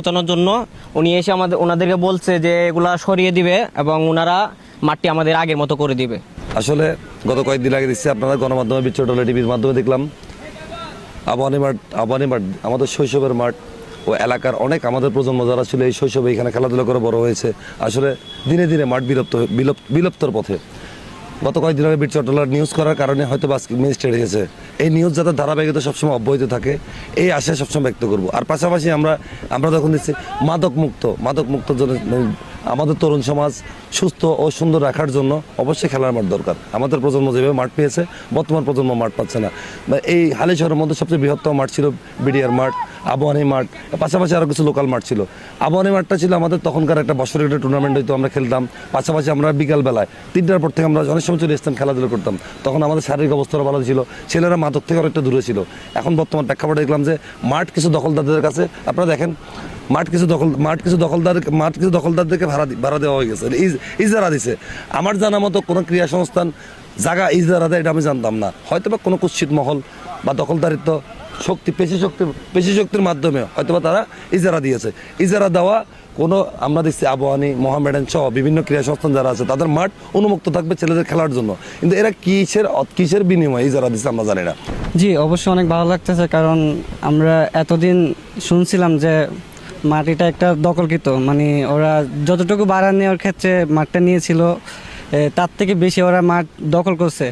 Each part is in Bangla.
বাঁচানোর জন্য উনি এসে আমাদের ওনাদেরকে বলছে যে এগুলা সরিয়ে দিবে এবং ওনারা মাঠটি আমাদের আগের মতো করে দিবে। আসলে গত কয়েকদিন আগে দিচ্ছি আপনারা গণমাধ্যমে বিচ্ছটলে টিভির মাধ্যমে দেখলাম। আবানি মাঠ আবানি মাঠ, আমাদের শৈশবের মাঠ ও এলাকার অনেক আমাদের প্রজন্ম যারা ছিল এই শৈশবে এখানে খেলাধুলা করে বড় হয়েছে। আসলে দিনে দিনে মাঠ বিলুপ্ত বিলুপ- বিলুপ্তর পথে। গত কয়েকদিন আগে বীর চট্টলার নিউজ করার কারণে হয়তো বা ছেড়ে গেছে এই নিউজ যাতে ধারাবাহিকতা সবসময় অব্যাহত থাকে, এই আশা সবসময় ব্যক্ত করব। আর পাশাপাশি আমরা আমরা যখন দিচ্ছি মাদক মুক্ত, মাদক মুক্তর জন্য আমাদের তরুণ সমাজ সুস্থ ও সুন্দর রাখার জন্য অবশ্যই খেলার মাঠ দরকার। আমাদের প্রজন্ম যেভাবে মাঠ পেয়েছে, বর্তমান প্রজন্ম মাঠ পাচ্ছে না। এই হালি শহরের মধ্যে সবচেয়ে বৃহত্তম মাঠ ছিল বিডিআর মাঠ। আবহানী মাঠ, পাশাপাশি আরও কিছু লোকাল মাঠ ছিল। আবহানী মাঠটা ছিল আমাদের তখনকার একটা বছরের একটা টুর্নামেন্ট হইতো আমরা খেলতাম। পাশাপাশি আমরা বিকালবেলায় তিনটার পর থেকে আমরা অনেক সময় চলে আসতাম, খেলাধুলো করতাম। তখন আমাদের শারীরিক অবস্থাটা ভালো ছিল। ছেলেরা মাদক থেকে অনেকটা দূরে ছিল। এখন বর্তমান প্রেক্ষাপটে দেখলাম যে মাঠ কিছু দখলদারদের কাছে, আপনারা দেখেন, মাঠ কিছু দখল, মাঠ কিছু দখলদার, মাঠ কিছু দখলদারদেরকে ভাড়া ভাড়া দেওয়া হয়ে গেছে। ইজ- ইজারা দিছে। আমার জানা মতো কোনো ক্রীড়া সংস্থান জায়গা ইজারা দেয় এটা আমি জানতাম না। হয়তো বা কোনো কুৎসিত মহল বা দখলদারিত্ব শক্তি, পেশি শক্তির পেশি শক্তির মাধ্যমে হয়তো বা তারা ইজারা দিয়েছে। ইজারা দেওয়া কোনো, আমরা দেখছি আবহানি মোহামেডান সহ বিভিন্ন ক্রীড়া সংস্থান যারা আছে, তাদের মাঠ উন্মুক্ত থাকবে ছেলেদের খেলার জন্য। কিন্তু এরা কিসের কিসের বিনিময়ে ইজারা দিচ্ছে আমরা জানি না। জি, অবশ্যই অনেক ভালো লাগতেছে, কারণ আমরা এতদিন শুনছিলাম যে মাটিটা একটা দখলকৃত মানে ওরা যতটুকু ভাড়া নেওয়ার ক্ষেত্রে মাঠটা নিয়েছিল তার থেকে বেশি ওরা মাঠ দখল করছে।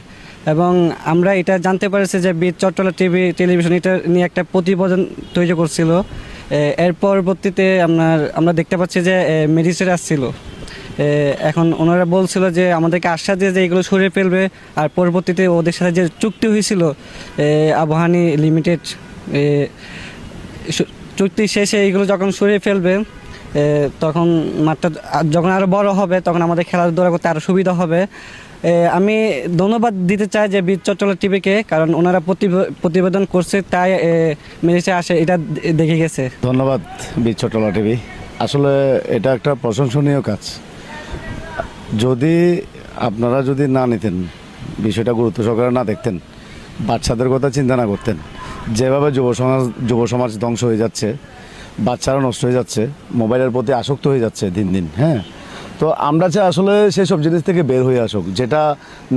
এবং আমরা এটা জানতে পেরেছি যে বীর চট্টলা টিভি টেলিভিশন এটা নিয়ে একটা প্রতিবেদন তৈরি করছিল। এর পরবর্তীতে আপনার, আমরা দেখতে পাচ্ছি যে মেডিসিন আসছিল। এখন ওনারা বলছিল যে, আমাদেরকে আশ্বাস দিয়ে যে এগুলো সরিয়ে ফেলবে, আর পরবর্তীতে ওদের সাথে যে চুক্তি হয়েছিল আবহানি লিমিটেড চুক্তি শেষে এইগুলো যখন সরিয়ে ফেলবে তখন মাঠটা যখন আরও বড় হবে, তখন আমাদের খেলাধুলা করতে আরও সুবিধা হবে। আমি ধন্যবাদ দিতে চাই যে বীর চট্টলা টিভিকে, কারণ ওনারা প্রতিবে- প্রতিবেদন করছে, তাই মিনিস্টার আসে, এটা দেখে গেছে। ধন্যবাদ বীর ছোটলা টিভি। আসলে এটা একটা প্রশংসনীয় কাজ। যদি আপনারা যদি না নিতেন, বিষয়টা গুরুত্ব সহকারে না দেখতেন, বাচ্চাদের কথা চিন্তা না করতেন, যেভাবে যুব সমাজ যুব সমাজ ধ্বংস হয়ে যাচ্ছে বাচ্চারা নষ্ট হয়ে যাচ্ছে, মোবাইলের প্রতি আসক্ত হয়ে যাচ্ছে দিন দিন হ্যাঁ? তো আমরা চাই আসলে সেই সব জিনিস থেকে বের হয়ে আসুক, যেটা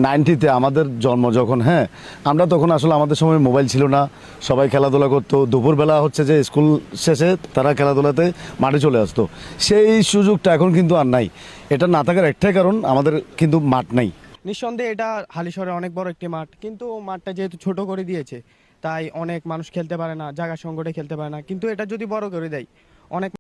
নাইনটিতে আমাদের জন্ম যখন হ্যাঁ? আমরা তখন আসলে আমাদের সময় মোবাইল ছিল না, সবাই খেলাধুলা করতো, দুপুরবেলা হচ্ছে যে স্কুল শেষে তারা খেলাধুলাতে মাঠে চলে আসতো। সেই সুযোগটা এখন কিন্তু আর নাই, এটা না থাকার একটাই কারণ, আমাদের কিন্তু মাঠ নাই। নিঃসন্দেহে এটা হালিশহরে অনেক বড় একটি মাঠ, কিন্তু মাঠটা যেহেতু ছোট করে দিয়েছে তাই অনেক মানুষ খেলতে পারে না জায়গা সংকটে খেলতে পারে না। কিন্তু এটা যদি বড় করে দেয়, অনেক